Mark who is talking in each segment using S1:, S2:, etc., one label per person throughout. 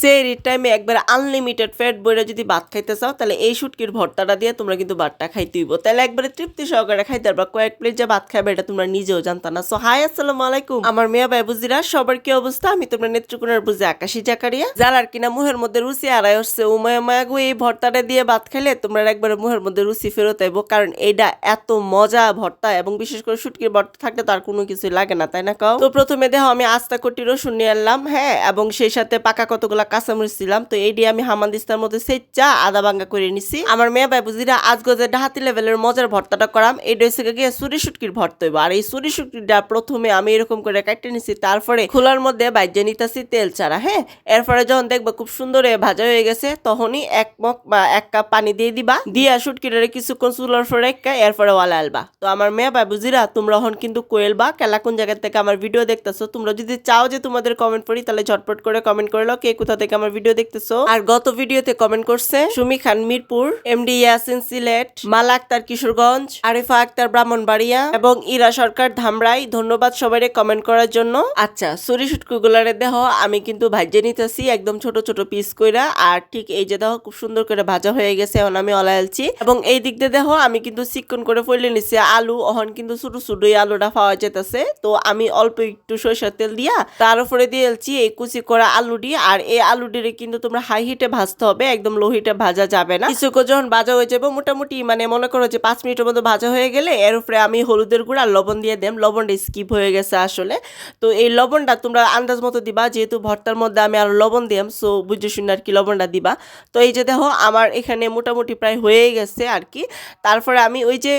S1: সেই টাইমে একবার আনলিমিটেড ফ্যাট বইরা যদি ভাত খাইতে চাও, তাহলে এই শুটকির ভর্তাটা দিয়ে তোমরা কিন্তু ভাতটা খাইতে হইব। তাহলে একবারে তৃপ্তি সহকারে খাইতে পারবা। কয়েক প্লেট যে ভাত খাবে এটা তোমরা নিজেও জানতা না। সো হাই আসসালামু আলাইকুম। আমার মেয়া ভাই বুঝিরা সবার কি অবস্থা? আমি তোমরা নেত্রকোনার বুঝে আকাশি জাকারিয়া। যার আর কিনা মুহের মধ্যে রুচি আড়াই হচ্ছে উমায় মায়া গো, এই ভর্তাটা দিয়ে ভাত খাইলে তোমরা একবারে মুহের মধ্যে রুচি ফেরত আইবো। কারণ এইটা এত মজা ভর্তা এবং বিশেষ করে শুটকির ভর্তা থাকলে তার কোনো কিছু লাগে না, তাই না কাও? তো প্রথমে দেখো, আমি আস্তা কোটি রসুন নিয়ে আনলাম হ্যাঁ এবং সেই সাথে পাকা কতগুলা কাঁচামরিচ দিলাম। তো এই আমি হামাদিস্তার মধ্যে সেচ্চা আদা ভাঙ্গা করে নিছি। আমার মেয়ে ভাই বুঝিরা, আজ গজে ডাহাতি লেভেলের মজার ভর্তাটা করাম এই ডেসে গিয়ে সুরি শুটকির ভর্তা হইব। আর এই সুরি শুটকিটা প্রথমে আমি এরকম করে কাটতে নিছি, তারপরে খোলার মধ্যে বাইজে নিতেছি তেল ছাড়া হ্যাঁ? এরপরে যখন দেখবা খুব সুন্দর ভাজা হয়ে গেছে, তখনই এক মগ বা এক কাপ পানি দিয়ে দিবা। দিয়া শুটকিটারে কিছুক্ষণ চুলার ফরে এরপরে ওয়ালা আলবা। তো আমার মেয়ে ভাই বুঝিরা, তোমরা হন কিন্তু কোয়েলবা কেলা কোন জায়গা থেকে আমার ভিডিও দেখতেছো, তোমরা যদি চাও যে তোমাদের কমেন্ট পড়ি, তাহলে ঝটপট করে কমেন্ট করে লো কে কোথা থেকে আমার ভিডিও দেখতেছো? আর গত ভিডিওতে কমেন্ট করছে সুমি খান মিরপুর এমডি ইয়াসিন সিলেট মালা আক্তার কিশোরগঞ্জ আরিফা আক্তার ব্রাহ্মণবাড়িয়া এবং ইরা সরকার ধামরাই। ধন্যবাদ সবাই কমেন্ট করার জন্য। আচ্ছা সরি শুটকুগুলারে দেহ আমি কিন্তু ভাজে নিতেছি একদম ছোট ছোট পিস কইরা। আর ঠিক এই যে দেখো খুব সুন্দর করে ভাজা হয়ে গেছে এখন আমি অলায়ালছি এবং এই দিক দিয়ে দেহ আমি কিন্তু চিকন করে ফেলে নিছি। আলু অহন কিন্তু ছোট ছোট আলুটা পাওয়া যেতেছে। তো আমি অল্প একটু সরিষার তেল দিয়া তার উপরে দিয়েছি এই কুচি করা আলু দিয়ে। আর এই আলুটিরে কিন্তু তোমরা হাই হিটে ভাজতে হবে, একদম লো হিটে ভাজা যাবে না। কিছুক্ষণ যখন ভাজা হয়ে যাবে, মোটামুটি মানে মনে করো যে পাঁচ মিনিটের মতো ভাজা হয়ে গেলে এর উপরে আমি হলুদের গুঁড়া আর লবণ দিয়ে দেম লবণটা স্কিপ হয়ে গেছে আসলে। তো এই লবণটা তোমরা আন্দাজ মতো দিবা, যেহেতু ভর্তার মধ্যে আমি আর লবণ দিয়াম সো বুঝে শুনে আর কি লবণটা দিবা। তো এই যে দেখো, আমার এখানে মোটামুটি প্রায় হয়ে গেছে আর কি। তারপরে আমি ওই যে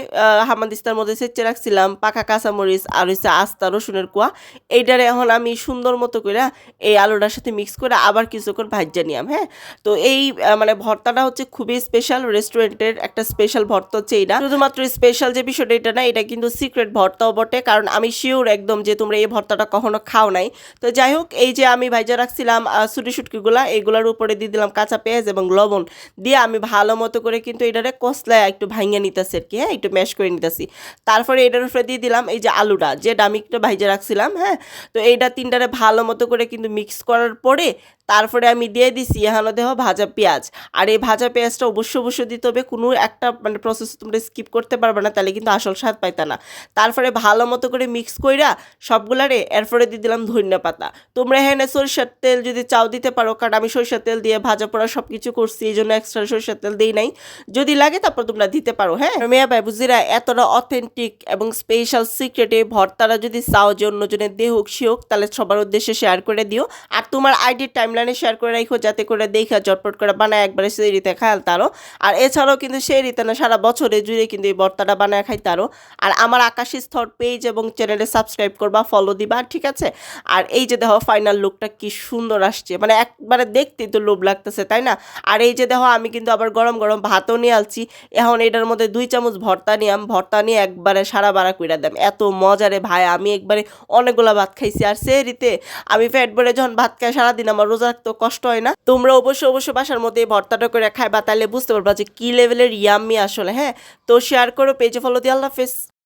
S1: হামাদিস্তার মধ্যে সেচে রাখছিলাম, পাকা কাঁচামরিচ আর হচ্ছে আস্তা রসুনের কুয়া। এইটারে এখন আমি সুন্দর মতো করে এই আলুটার সাথে মিক্স করে আবার কিছুক্ষণ ভাজ্যা নিয়াম হ্যাঁ? তো এই মানে ভর্তাটা হচ্ছে খুবই স্পেশাল রেস্টুরেন্টের একটা স্পেশাল ভর্তা হচ্ছে এইটা শুধুমাত্র স্পেশাল যে বিষয়টা এটা না, এটা কিন্তু সিক্রেট ভর্তাও বটে, কারণ আমি শিওর একদম যে তোমরা এই ভর্তাটা কখনো খাও নাই। তো যাই হোক, এই যে আমি ভাইজা রাখছিলাম ছুটি সুটকিগুলা এইগুলোর উপরে দিয়ে দিলাম কাঁচা পেঁয়াজ এবং লবণ। দিয়ে আমি ভালো মতো করে কিন্তু এটারে কষলায় একটু ভাঙিয়ে নিতেছি আর কি হ্যাঁ? একটু ম্যাশ করে নিতেছি। তারপরে এটার উপরে দিয়ে দিলাম এই যে আলুটা যেটা আমি একটু ভাইজা রাখছিলাম হ্যাঁ? তো এইটা তিনটারে ভালো মতো করে কিন্তু মিক্স করার পরে তারপরে আমি দিয়ে দিছি এখানে দেহ ভাজা পেঁয়াজ। আর এই ভাজা পেঁয়াজটা অবশ্যই অবশ্যই দিতে হবে, কোনো একটা মানে প্রসেস তোমরা স্কিপ করতে পারবে না, তাহলে কিন্তু আসল স্বাদ পাইতা না। তারপরে ভালো মতো করে মিক্স কইরা সবগুলারে এরপরে দিয়ে দিলাম ধনিয়া পাতা। তোমরা হ্যাঁ সরিষার তেল যদি চাও দিতে পারো, কারণ আমি সরিষার তেল দিয়ে ভাজা পোড়া সব কিছু করছি, এই জন্য এক্সট্রা সরিষার তেল দিই নাই। যদি লাগে তারপর তোমরা দিতে পারো হ্যাঁ? মেয়া ভাই, বুঝিরা এতটা অথেন্টিক এবং স্পেশাল সিক্রেটে ভর্তারা যদি চাও যে অন্যজনের দেহ হোক, সে হোক, তাহলে সবার উদ্দেশ্যে শেয়ার করে দিও। আর তোমার আইডির টাইমলাইনে শেয়ার করে রাখো যাতে করে দেখা জটপট করে বানায়, একবারে সেই রীতে খায়াল তারো আর এছাড়াও কিন্তু সেই রীতে না সারা বছরে জুড়ে কিন্তু এই ভর্তাটা বানায় খাই তারো আর আমার আকাশি স্তর পেজ এবং চ্যানেলে সাবস্ক্রাইব করবা ফলো দিবা, ঠিক আছে? আর এই যে দেখো ফাইনাল লুকটা কি সুন্দর আসছে। মানে একবারে দেখতেই তো লোভ লাগতেছে, তাই না? আর এই যে দেখো আমি কিন্তু আবার গরম গরম ভাতও নিয়ে আলছি। এখন এটার মধ্যে দুই চামচ ভর্তা নিয়াম ভর্তা নিয়ে একবারে সারা বাড়া কইরা দাম। এত মজারে ভাই, আমি একবারে অনেকগুলা ভাত খাইছি। আর সে রীতে আমি পেট ভরে যখন ভাত খাই, সারাদিন আমার রোজা রাখতে কষ্ট হয় না। তোমরা অবশ্যই অবশ্যই বাসার মধ্যে ভর্তাটা করে খাইবা তাহলে বুঝতে পারবা যে কি লেভেলের ইয়াম্মি আসলে হ্যাঁ? তো শেয়ার করো পেজে ফলো দিয়ে, আল্লাহ হাফেজ।